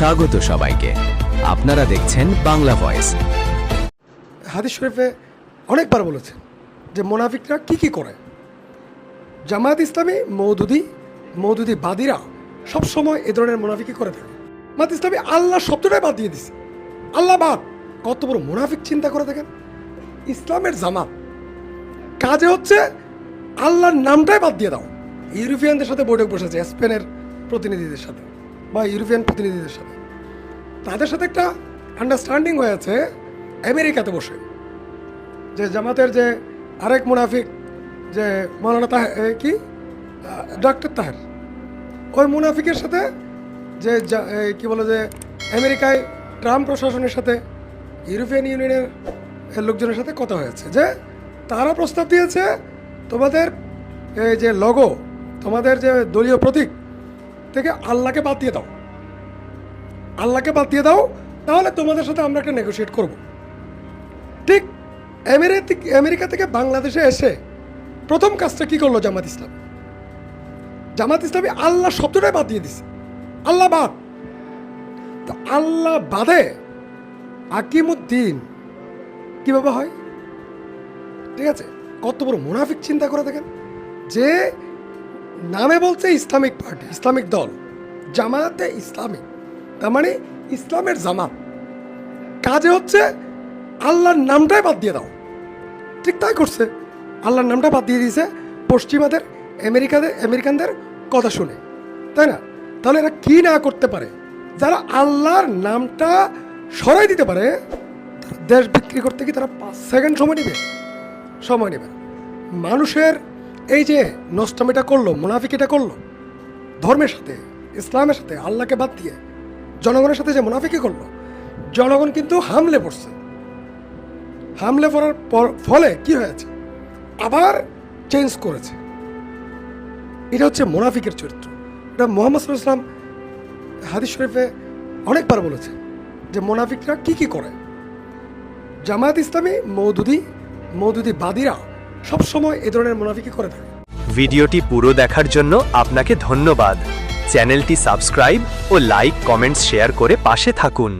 স্বাগত সবাইকে। আপনারা দেখছেন বাংলা ভয়েস। হাদিস শরীফে অনেকবার বলেছেন যে মোনাফিকরা কি কি করে? জামায়াত ইসলামী মৌদুদি মৌদুদি বাদীরা সবসময় এ ধরনের মোনাফিকি করে থাকে। মাত ইসলামী আল্লাহ শব্দটাই বাদ দিয়ে দিছে। আল্লাহ বাদ। কত বড় মোনাফিক চিন্তা করে থাকেন ইসলামের জামাত। কাজে হচ্ছে আল্লাহর নামটাই বাদ দিয়ে দাও। ইউরোপিয়ানদের সাথে বৈঠক বসেছে, স্পেনের প্রতিনিধিদের সাথে। বা ইউরোপিয়ান প্রতিনিধিদের সাথে। তাদের সাথে একটা আন্ডারস্ট্যান্ডিং হয়েছে আমেরিকাতে বসে। যে জামাতের যে আরেক মুনাফিক, যে মৌলানা তাহ কি? ডক্টর তাহের। ওই মুনাফিকের সাথে যে কি বলে যে আমেরিকায় ট্রাম্প প্রশাসনের সাথে ইউরোপিয়ান ইউনিয়নের লোকজনের সাথে কথা হয়েছে। যে তারা প্রস্তাব দিয়েছে, তোমাদের এই যে লগো তোমাদের যে দলীয় প্রতীক থেকে আল্লাহকে বাদ দিয়ে দাও। আল্লাহকে বাদ দিয়ে দাও, তাহলে তোমাদের সাথে আমরা একটা নেগোশিয়েট করব। ঠিক আমেরিকা থেকে বাংলাদেশে এসে প্রথম কাজটা কি করল জামাত ইসলাম? জামাত ইসলামী আল্লাহ শব্দটাই বাদ দিয়ে দিছে। আল্লাহ বাদ। তো আল্লাহ বাদে আকিমুদ্দিন কীভাবে হয়? ঠিক আছে, কত বড় মুনাফিক চিন্তা করে দেখেন। যে নামে বলছে ইসলামিক পার্টি, ইসলামিক দল। জামাতে ইসলামিক। তার মানে ইসলামের জামাত। কাজে হচ্ছে আল্লাহর নামটাই বাদ দিয়ে দাও। ঠিক তাই করছে। আল্লাহর নামটা বাদ দিয়ে দিয়েছে পশ্চিমাদের, আমেরিকাদের, আমেরিকানদের কথা শুনে। তাই না? তাহলে এরা কী না করতে পারে? যারা আল্লাহর নামটা সরাই দিতে পারে দেশ বিক্রি করতে কি তারা পাঁচ সেকেন্ড সময় নেবে। সময় নেবে মানুষের এই যে নষ্টমিটা করল, মুনাফিকিটা করল, ধর্মের সাথে, ইসলামের সাথে, আল্লাহকে বাদ দিয়ে, জনগণের সাথে যে মুনাফিকি করল, জনগণ কিন্তু হামলে পড়ছে। হামলে পড়ার ফলে কি হয়েছে? আবার চেঞ্জ করেছে। এটা হচ্ছে মোনাফিকের চরিত্র। এটা মোহাম্মদ আলাইহি হাদিস শরীফে অনেকবার বলেছে যে মোনাফিকরা কি কি করে? জামায়াত ইসলামী মৌদুদি মৌদুদি বাদীরা সবসময় এ ধরনের মুনাফিকি করে থাকে। ভিডিওটি পুরো দেখার জন্য আপনাকে ধন্যবাদ। চ্যানেলটি সাবস্ক্রাইব ও লাইক, কমেন্টস, শেয়ার করে পাশে থাকুন।